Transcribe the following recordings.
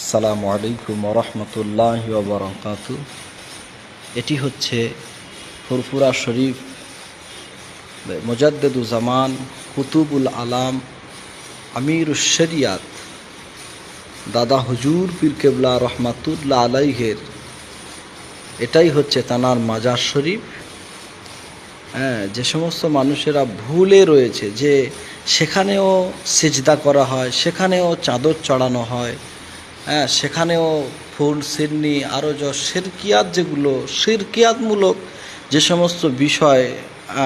আসসালামু আলাইকুম রহমতুল্লাহ বরকাত এটি হচ্ছে ফুরফুরা শরীফ মোজাদ্দুজামান কুতুবুল আলাম আমির শরিয়াত। দাদা হুজুর পীর কেবলা রহমাতুল্লাহ আলাইহের। এটাই হচ্ছে তানার মাজার শরীফ। হ্যাঁ যে সমস্ত মানুষেরা ভুলে রয়েছে যে সেখানেও সেজদা করা হয়, সেখানেও চাদর চড়ানো হয় হ্যাঁ সেখানেও ফুল সিরনি আরও য শিরকিয়াত যেগুলো শিরকিয়াতমূলক যে সমস্ত বিষয়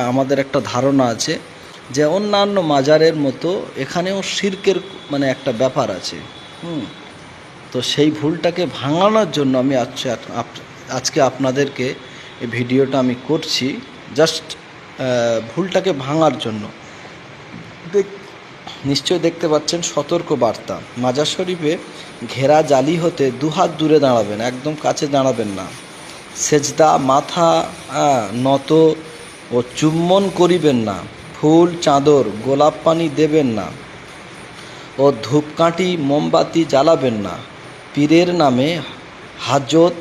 আমাদের একটা ধারণা আছে যে অন্যান্য মাজারের মতো এখানেও শিরকের মানে একটা ব্যাপার আছে। হুম, তো সেই ভুলটাকে ভাঙানোর জন্য আমি আজকে আজকে আপনাদেরকে এই ভিডিওটা আমি করছি। জাস্ট ভুলটাকে ভাঙার জন্য। দেখ- নিশ্চয় দেখতে পাচ্ছেন সতর্ক বার্তা মাজার শরীফে ঘেরা জালি হতে দুহাত দূরে দাঁড়াবেন, একদম কাছে দাঁড়াবেন না। সেজদা মাথা নত ও চুম্বন করিবেন না। ফুল, চাদর, গোলাপ পানি দেবেন না। ও ধূপকাঠি, মোমবাতি জ্বালাবেন না। পীরের নামে হাজত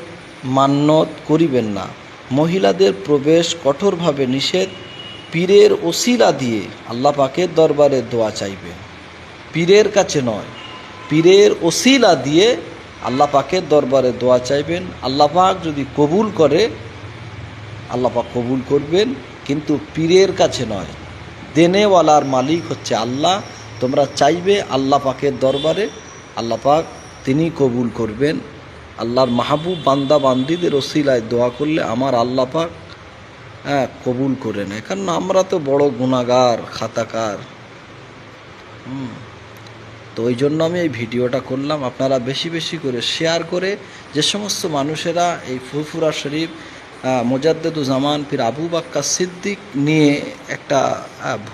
মান্যত করিবেন না। মহিলাদের প্রবেশ কঠোরভাবে নিষেধ। পীরের ওসিলা দিয়ে আল্লাহ পাকের দরবারে দোয়া চাইবেন পীরের কাছে নয়, পীরের ওসিলা দিয়ে আল্লাহ পাকের দরবারে দোয়া চাইবেন। আল্লাহ পাক যদি কবুল করে, আল্লাহ পাক কবুল করবেন, কিন্তু পীরের কাছে নয়। দেনেওয়ালার মালিক হচ্ছে আল্লাহ। তোমরা চাইবে আল্লাহ পাকের দরবারে, আল্লাহ পাক তিনি কবুল করবেন। আল্লাহর মাহবুব বান্দা বান্দিদের ওসিলায় দোয়া করলে আমার আল্লাহ পাক হ্যাঁ কবুল করে নেয় কারণ আমরা তো বড় গুণাগার, খাতাকার। হুম। তো ওই জন্য আমি এই ভিডিওটা করলাম। আপনারা বেশি বেশি করে শেয়ার করে যে সমস্ত মানুষেরা এই ফুরফুরা শরীফ মোজাদ্দুজামান পীর আবু বাক্কা সিদ্দিক নিয়ে একটা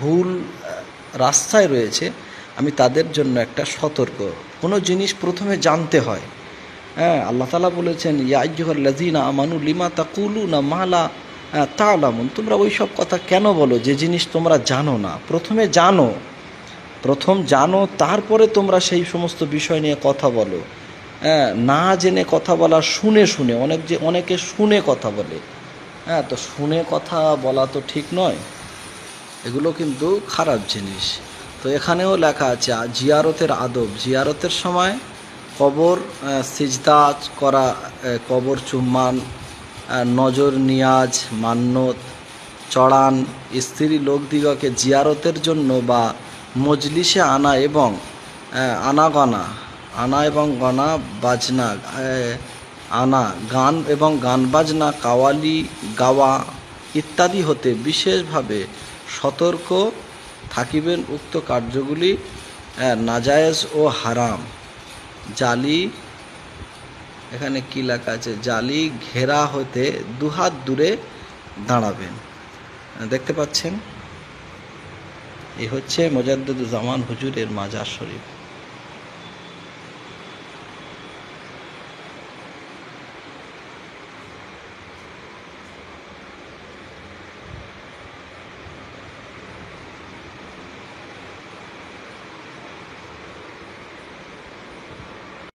ভুল রাস্তায় রয়েছে। আমি তাদের জন্য একটা সতর্ক। কোনো জিনিস প্রথমে জানতে হয়। হ্যাঁ আল্লাহ তালা বলেছেন ইয়াজ্জুহর লাজিনা আমানু লিমা তাকুলু না মালা তালামুন তোমরা ওই সব কথা কেন বলো? যে জিনিস তোমরা জানো না। প্রথমে জানো। প্রথম জানো, তারপরে তোমরা সেই সমস্ত বিষয় নিয়ে কথা বলো। হ্যাঁ না জেনে কথা বলা শুনে শুনে, অনেক যে অনেকে শুনে কথা বলে। হ্যাঁ তো শুনে কথা বলা তো ঠিক নয়। এগুলো কিন্তু খারাপ জিনিস। তো এখানেও লেখা আছে জিয়ারতের আদব। জিয়ারতের সময় কবর সিজদা করা কবর চুম্মান নজর নিয়াজ মান্যত চড়ান, স্ত্রী লোকদিগকে জিয়ারতের জন্য বা মজলিসে আনা এবং আনাগনা, আনা এবং গনা বাজনা আনা, গান এবং গান বাজনা, কাওয়ালি, গাওয়া ইত্যাদি হতে বিশেষভাবে সতর্ক থাকিবেন উক্ত কার্যগুলি নাজায়েজ ও হারাম। জালি এখানে কি লেখা আছে? জালি ঘেরা হতে দুহাত দূরে দাঁড়াবেন। দেখতে পাচ্ছেন? এ হচ্ছে মোজাদ্দুজ্জামান হুজুরের মাজার শরীফ।